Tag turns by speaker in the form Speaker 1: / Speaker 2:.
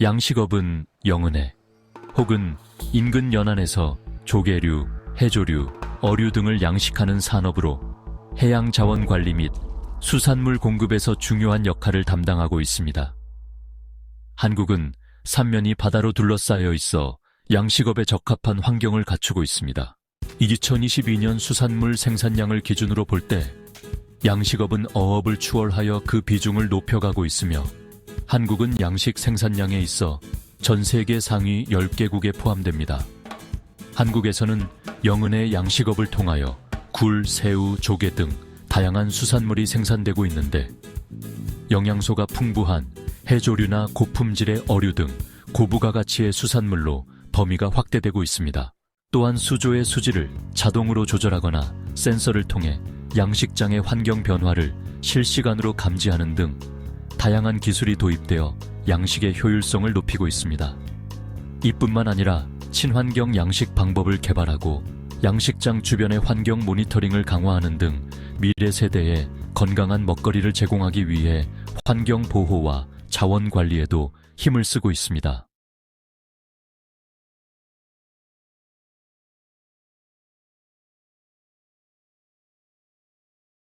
Speaker 1: 양식업은 영은해 혹은 인근 연안에서 조개류, 해조류, 어류 등을 양식하는 산업으로 해양 자원 관리 및 수산물 공급에서 중요한 역할을 담당하고 있습니다. 한국은 삼면이 바다로 둘러싸여 있어 양식업에 적합한 환경을 갖추고 있습니다. 2022년 수산물 생산량을 기준으로 볼 때 양식업은 어업을 추월하여 그 비중을 높여가고 있으며 한국은 양식 생산량에 있어 전 세계 상위 10개국에 포함됩니다. 한국에서는 영은의 양식업을 통하여 굴, 새우, 조개 등 다양한 수산물이 생산되고 있는데 영양소가 풍부한 해조류나 고품질의 어류 등 고부가 가치의 수산물로 범위가 확대되고 있습니다. 또한 수조의 수질을 자동으로 조절하거나 센서를 통해 양식장의 환경 변화를 실시간으로 감지하는 등 다양한 기술이 도입되어 양식의 효율성을 높이고 있습니다. 이뿐만 아니라 친환경 양식 방법을 개발하고 양식장 주변의 환경 모니터링을 강화하는 등 미래 세대에 건강한 먹거리를 제공하기 위해 환경 보호와 자원 관리에도 힘을 쓰고 있습니다.